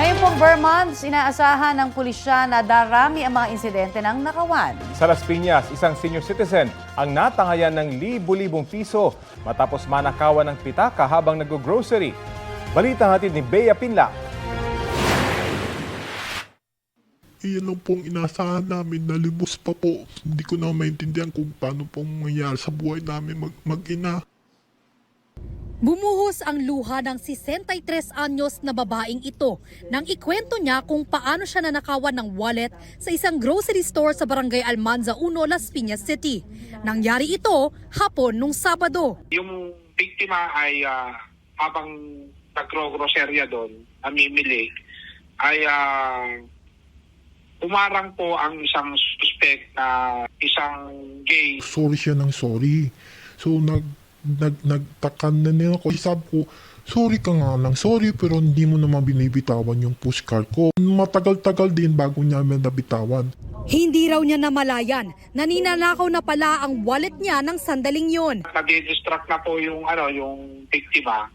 Ngayon pong Vermonts, inaasahan ng pulisya na darami ang mga insidente ng nakawan. Sa Las Piñas, isang senior citizen ang natangayan ng libu-libong piso matapos manakawan ng pitaka habang nag-grocery. Balita hatid ni Bea Pinla. Iyan lang pong inasahan namin na libos pa po. Hindi ko na maintindihan kung paano pong mangyari sa buhay namin mag- mag-ina. Bumuhos ang luha ng 63 anyos na babaeng ito nang ikwento niya kung paano siya nanakawan ng wallet sa isang grocery store sa barangay Almanza 1, Las Piñas City. Nangyari ito hapon nung Sabado. yung biktima ay ah, habang nagro-grocerya doon, namimili, ay ah, umarang po ang isang suspect na isang gay Sorry siya ng sorry. So nag, nag, nagtakan na niya ako. Sabi ko, sorry ka nga lang. Sorry pero hindi mo naman binibitawan yung pushcart ko. Matagal-tagal din bago niya may nabitawan. Hindi raw niya namalayan na ninanakaw na pala ang wallet niya ng sandaling yon. nag-distract na po yung ano yung biktima.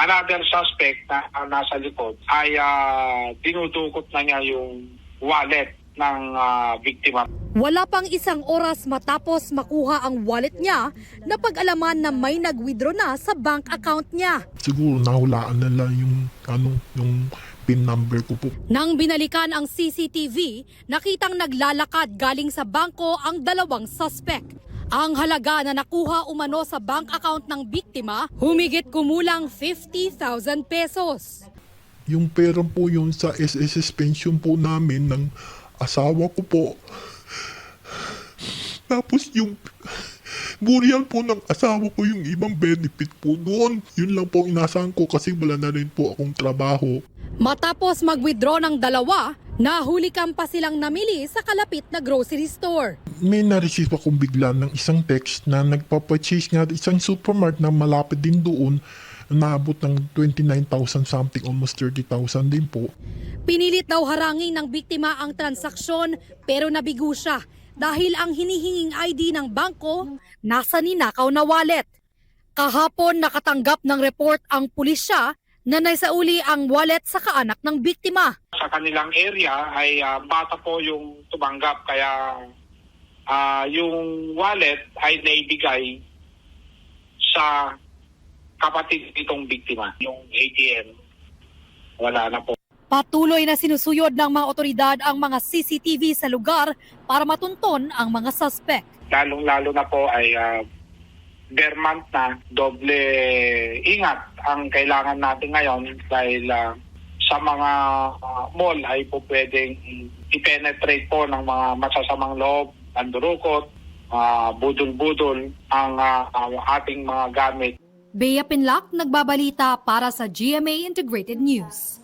Another suspect na na nasa likod ay ah, dinudukot na niya yung wallet ng ah, biktima. Wala pang isang oras matapos makuha ang wallet niya na pag-alaman na may nag-withdraw na sa bank account niya. Siguro nahulaan na lang yung, ano, yung pin number ko po. Nang binalikan ang CCTV, nakitang naglalakad galing sa bangko ang dalawang suspect. Ang halaga na nakuha umano sa bank account ng biktima, humigit kumulang 50,000 pesos. Yung pera po yun sa SSS pension po namin ng asawa ko po. Tapos yung burial po ng asawa ko yung ibang benefit po doon. Yun lang po ang inasahan ko kasi wala na rin po akong trabaho. Matapos mag-withdraw ng dalawa, nahulikan pa silang namili sa kalapit na grocery store. May na-receive akong bigla ng isang text na nagpapurchase nga isang supermarket na malapit din doon naabot ng 29,000 something, almost 30,000 din po. Pinilit daw harangin ng biktima ang transaksyon pero nabigo siya dahil ang hinihinging ID ng bangko nasa ninakaw na wallet. Kahapon nakatanggap ng report ang pulisya na naisauli ang wallet sa kaanak ng biktima. Sa kanilang area ay ah, bata po yung tumanggap kaya ah, yung wallet ay naibigay sa kapatid nitong biktima. Yung ATM, wala na po. Patuloy na sinusuyod ng mga otoridad ang mga CCTV sa lugar para matunton ang mga suspect. Lalong-lalo na po ay uh, bare month na, doble ingat ang kailangan natin ngayon dahil ah, sa mga ah, mall ay po pwedeng i-penetrate po ng mga masasamang loob, andurukot, ah, budol-budol ang ah, ang ating mga gamit. Bea Pinlock, nagbabalita para sa GMA Integrated News.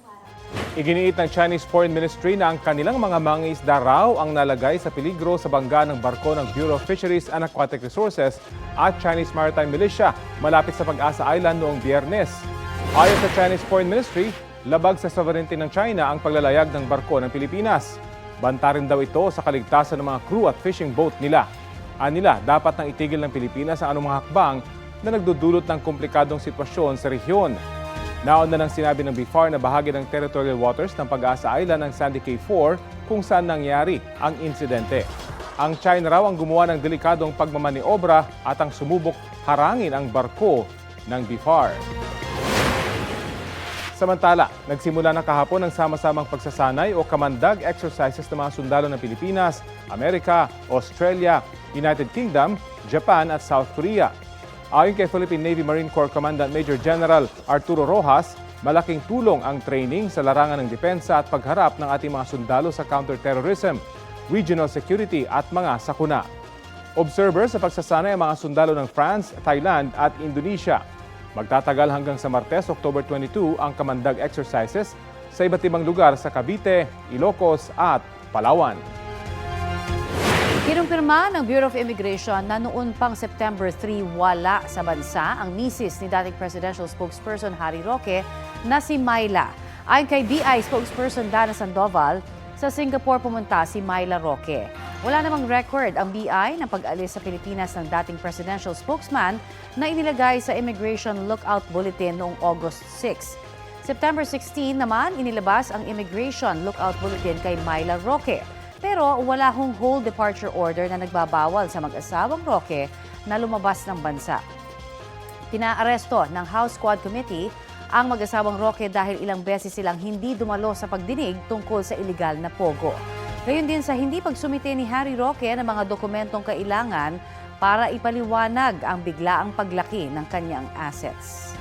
Iginiit ng Chinese Foreign Ministry na ang kanilang mga mangingisda raw ang nalagay sa peligro sa bangga ng barko ng Bureau of Fisheries and Aquatic Resources at Chinese Maritime Militia malapit sa Pag-asa Island noong biyernes. Ayon sa Chinese Foreign Ministry, labag sa sovereignty ng China ang paglalayag ng barko ng Pilipinas. Banta rin daw ito sa kaligtasan ng mga crew at fishing boat nila. Anila, dapat nang itigil ng Pilipinas ang anumang hakbang na nagdudulot ng komplikadong sitwasyon sa rehiyon. Naon na nang sinabi ng BIFAR na bahagi ng territorial waters ng Pag-asa Island ng Sandy Cay 4 kung saan nangyari ang insidente. Ang China raw ang gumawa ng delikadong pagmamaniobra at ang sumubok harangin ang barko ng BIFAR. Samantala, nagsimula na kahapon ang sama-samang pagsasanay o kamandag exercises ng mga sundalo ng Pilipinas, Amerika, Australia, United Kingdom, Japan at South Korea. Ayon kay Philippine Navy Marine Corps Commandant Major General Arturo Rojas, malaking tulong ang training sa larangan ng depensa at pagharap ng ating mga sundalo sa counterterrorism, regional security at mga sakuna. Observer sa pagsasanay ang mga sundalo ng France, Thailand at Indonesia. Magtatagal hanggang sa Martes, October 22 ang kamandag exercises sa iba't ibang lugar sa Cavite, Ilocos at Palawan. Kinumpirma ng Bureau of Immigration na noon pang September 3 wala sa bansa ang misis ni dating presidential spokesperson Harry Roque na si Myla. Ayon kay BI spokesperson Dana Sandoval, sa Singapore pumunta si Myla Roque. Wala namang record ang BI ng pag-alis sa Pilipinas ng dating presidential spokesman na inilagay sa Immigration Lookout Bulletin noong August 6. September 16 naman, inilabas ang Immigration Lookout Bulletin kay Myla Roque. Pero wala hong whole departure order na nagbabawal sa mag-asawang Roque na lumabas ng bansa. Pinaaresto ng House Squad Committee ang mag-asawang Roque dahil ilang beses silang hindi dumalo sa pagdinig tungkol sa iligal na pogo. Gayon din sa hindi pagsumite ni Harry Roque ng mga dokumentong kailangan para ipaliwanag ang biglaang paglaki ng kanyang assets.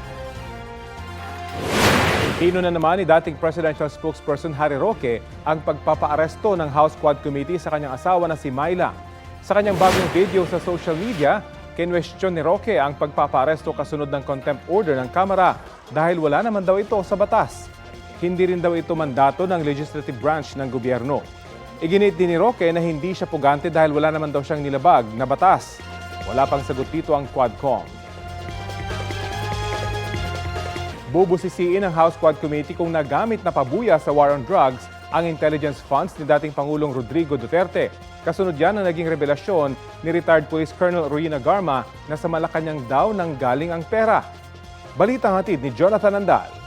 Pino na naman ni dating presidential spokesperson Harry Roque ang pagpapaaresto ng House Quad Committee sa kanyang asawa na si Myla. Sa kanyang bagong video sa social media, kinwestiyon ni Roque ang pagpapaaresto kasunod ng contempt order ng Kamara dahil wala naman daw ito sa batas. Hindi rin daw ito mandato ng legislative branch ng gobyerno. Iginit din ni Roque na hindi siya pugante dahil wala naman daw siyang nilabag na batas. Wala pang sagot dito ang Quadcom. Bubusisiin ng House Quad Committee kung nagamit na pabuya sa war on drugs ang intelligence funds ni dating Pangulong Rodrigo Duterte. Kasunod yan ang naging revelasyon ni retired Police Colonel Ruina Garma na sa Malacanang daw nang galing ang pera. Balitang hatid ni Jonathan Andal.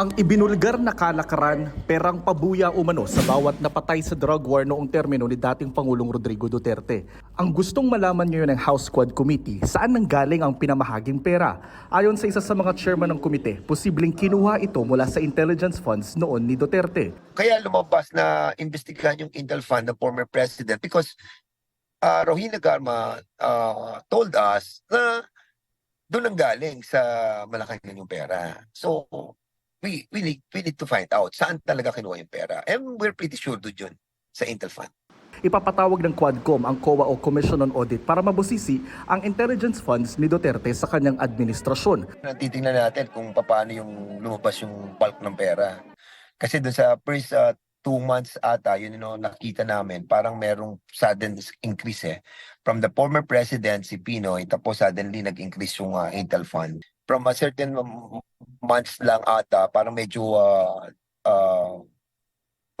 Ang ibinulgar na kalakaran, perang pabuya umano sa bawat napatay sa drug war noong termino ni dating Pangulong Rodrigo Duterte. Ang gustong malaman ngayon ng House Squad Committee, saan nanggaling ang pinamahaging pera? Ayon sa isa sa mga chairman ng komite, posibleng kinuha ito mula sa intelligence funds noon ni Duterte. kaya lumabas na investigahan yung Intel Fund ng former president because uh, Rohina Garma uh, told us na doon ang galing sa Malacanang yung pera. So, we, we, need, we need to find out saan talaga kinuha yung pera. And we're pretty sure doon yun sa Intel Fund. Ipapatawag ng Quadcom ang COA o Commission on Audit para mabusisi ang intelligence funds ni Duterte sa kanyang administrasyon. Titingnan natin kung paano yung lumabas yung bulk ng pera. Kasi doon sa first uh, two months ata, yun you know, nakita namin, parang merong sudden increase eh. From the former president, si Pinoy, tapos suddenly nag-increase yung uh, Intel Fund. From a certain um, months lang ata, parang medyo uh, uh,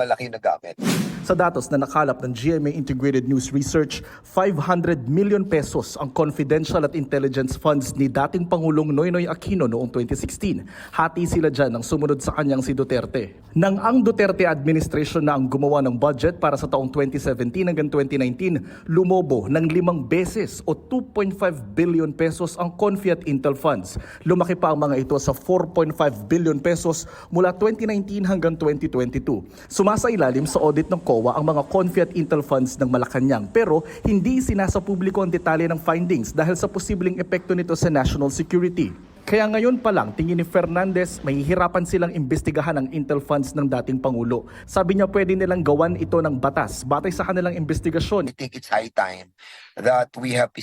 malaki na gamit. Sa datos na nakalap ng GMA Integrated News Research, 500 million pesos ang confidential at intelligence funds ni dating Pangulong Noynoy Aquino noong 2016. Hati sila dyan ang sumunod sa kanyang si Duterte. Nang ang Duterte administration na ang gumawa ng budget para sa taong 2017 hanggang 2019, lumobo ng limang beses o 2.5 billion pesos ang Confi at Intel funds. Lumaki pa ang mga ito sa 4.5 billion pesos mula 2019 hanggang 2022. Sumasailalim sa audit ng COA ang mga Confi at Intel funds ng Malacanang pero hindi sinasa publiko ang detalye ng findings dahil sa posibleng epekto nito sa national security. Kaya ngayon pa lang, tingin ni Fernandez, mahihirapan silang imbestigahan ang Intel funds ng dating Pangulo. Sabi niya pwede nilang gawan ito ng batas batay sa kanilang investigasyon. I think it's high time that we have to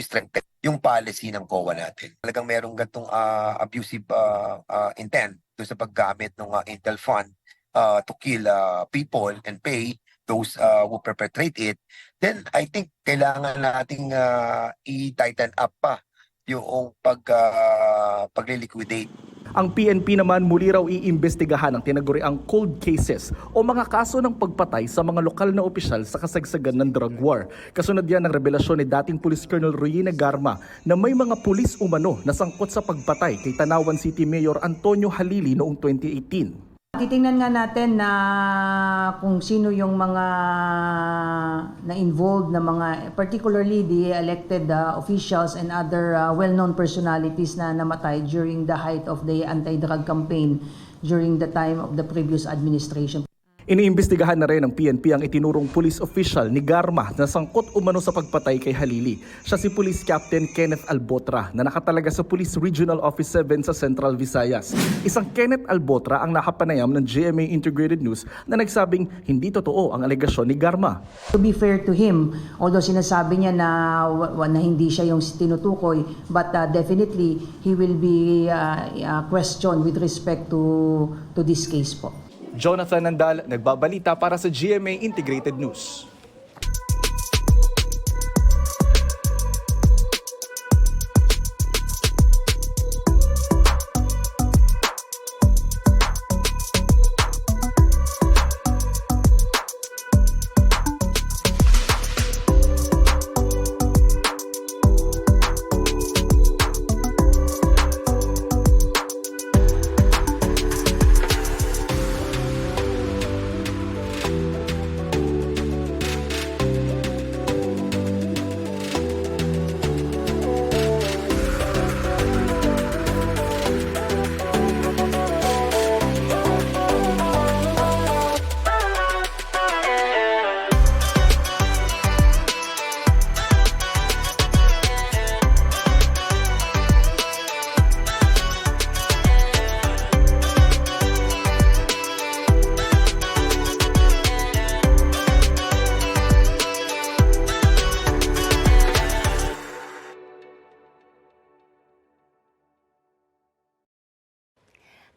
strengthen yung policy ng COA natin. Talagang merong gantong ah, abusive ah, ah, intent sa paggamit ng ah, Intel Fund ah, to kill ah, people and pay those ah, who perpetrate it, then I think kailangan nating ah, i-tighten up pa yung pag ah, pagliliquidate Ang PNP naman muli raw iimbestigahan ang tinaguriang cold cases o mga kaso ng pagpatay sa mga lokal na opisyal sa kasagsagan ng drug war. Kasunod yan ang revelasyon ni dating Police Colonel Ruina Garma na may mga pulis umano na sangkot sa pagpatay kay Tanawan City Mayor Antonio Halili noong 2018. Titingnan nga natin na kung sino yung mga na involved na mga particularly the elected uh, officials and other uh, well-known personalities na namatay during the height of the anti-drug campaign during the time of the previous administration. Iniimbestigahan na rin ng PNP ang itinurong police official ni Garma na sangkot umano sa pagpatay kay Halili. Siya si Police Captain Kenneth Albotra na nakatalaga sa Police Regional Office 7 sa Central Visayas. Isang Kenneth Albotra ang nakapanayam ng GMA Integrated News na nagsabing hindi totoo ang alegasyon ni Garma. To be fair to him, although sinasabi niya na, na hindi siya yung tinutukoy, but uh, definitely he will be uh, uh, questioned with respect to to this case po. Jonathan Nandal, nagbabalita para sa GMA Integrated News.